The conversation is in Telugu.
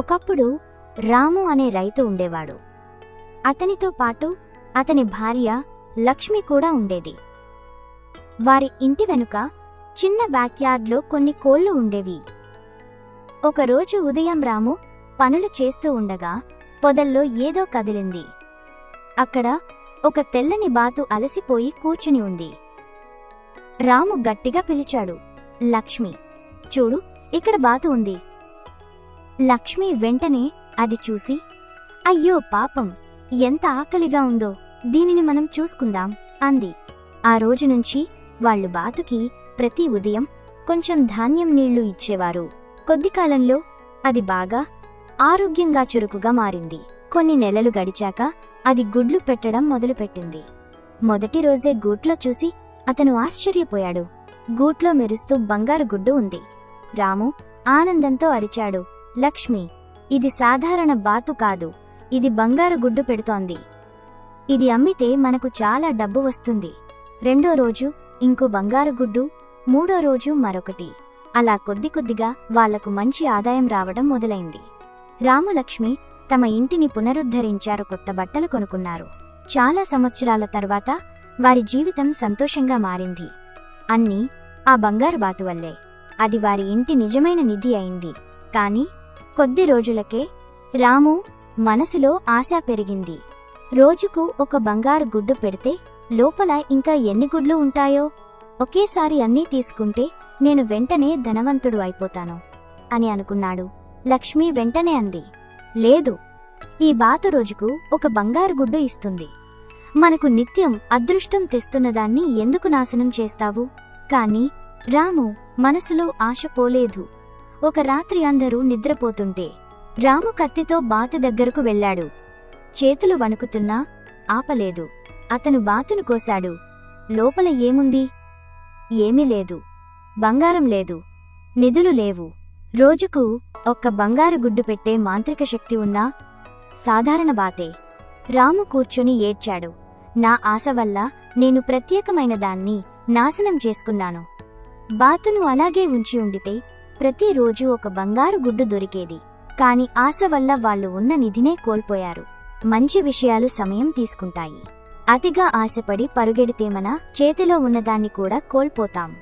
ఒకప్పుడు రాము అనే రైతు ఉండేవాడు. అతనితో పాటు అతని భార్య లక్ష్మి కూడా ఉండేది. వారి ఇంటి వెనుక చిన్న బ్యాక్యార్డ్లో కొన్ని కోళ్ళు ఉండేవి. ఒకరోజు ఉదయం రాము పనులు చేస్తూ ఉండగా పొదల్లో ఏదో కదిలింది. అక్కడ ఒక తెల్లని బాతు అలసిపోయి కూర్చుని ఉంది. రాము గట్టిగా పిలిచాడు లక్ష్మి చూడు ఇక్కడ బాతు ఉంది. లక్ష్మి వెంటనే అది చూసి అయ్యో పాపం ఎంత ఆకలిగా ఉందో దీనిని మనం చూసుకుందాం అంది. ఆ రోజు నుంచి వాళ్ళు బాతుకి ప్రతి ఉదయం కొంచెం ధాన్యం నీళ్ళు ఇచ్చేవారు. కొద్ది కాలంలో అది బాగా ఆరోగ్యంగా చురుకుగా మారింది. కొన్ని నెలలు గడిచాక అది గుడ్లు పెట్టడం మొదలుపెట్టింది. మొదటి రోజే గూట్లో చూసి అతను ఆశ్చర్యపోయాడు. గూట్లో మెరుస్తూ బంగారు గుడ్డు ఉంది. రాము ఆనందంతో అరిచాడు. లక్ష్మి ఇది సాధారణ బాతు కాదు ఇది బంగారు గుడ్డు పెడుతోంది. ఇది అమ్మితే మనకు చాలా డబ్బు వస్తుంది. రెండో రోజు ఇంకో బంగారు గుడ్డు మూడో రోజు మరొకటి. అలా కొద్ది కొద్దిగా వాళ్ళకు మంచి ఆదాయం రావడం మొదలైంది. రామలక్ష్మి తమ ఇంటిని పునరుద్ధరించారు కొత్త బట్టలు కొనుక్కున్నారు. చాలా సంవత్సరాల తర్వాత వారి జీవితం సంతోషంగా మారింది. అన్నీ ఆ బంగారు బాతు వల్లే. అది వారి ఇంటి నిజమైన నిధి అయింది. కానీ కొద్ది రోజులకే రాము మనసులో ఆశ పెరిగింది. రోజుకు ఒక బంగారు గుడ్డు పెడితే లోపల ఇంకా ఎన్ని గుడ్లు ఉంటాయో? ఒకేసారి అన్నీ తీసుకుంటే నేను వెంటనే ధనవంతుడు అయిపోతాను అని అనుకున్నాడు. లక్ష్మి వెంటనే అంది లేదు ఈ బాతు రోజుకు ఒక బంగారు గుడ్డు ఇస్తుంది. మనకు నిత్యం అదృష్టం తెస్తున్నదాన్ని ఎందుకు నాశనం చేస్తావు? కాని రాము మనసులో ఆశ పోలేదు. ఒక రాత్రి అందరూ నిద్రపోతుంటే రాము కత్తితో బాతు దగ్గరకు వెళ్ళాడు. చేతులు వణుకుతున్నా ఆపలేదు. అతను బాతును కోశాడు. లోపల ఏముంది? ఏమీ లేదు. బంగారం లేదు. నిధులు లేవు. రోజుకు ఒక్క బంగారు గుడ్డు పెట్టే మాంత్రిక శక్తి ఉన్నా సాధారణ బాతే. రాము కూర్చుని ఏడ్చాడు. నా ఆశ వల్ల నేను ప్రత్యేకమైన దాన్ని నాశనం చేసుకున్నాను. బాతును అలాగే ఉంచి ఉండితే ప్రతిరోజు ఒక బంగారు గుడ్డు దొరికేది. కాని ఆశ వల్ల వాళ్ళు ఉన్న నిధినే కోల్పోయారు. మంచి విషయాలు సమయం తీసుకుంటాయి. అతిగా ఆశపడి పరుగెడితే మన చేతిలో ఉన్నదాన్ని కూడా కోల్పోతాం.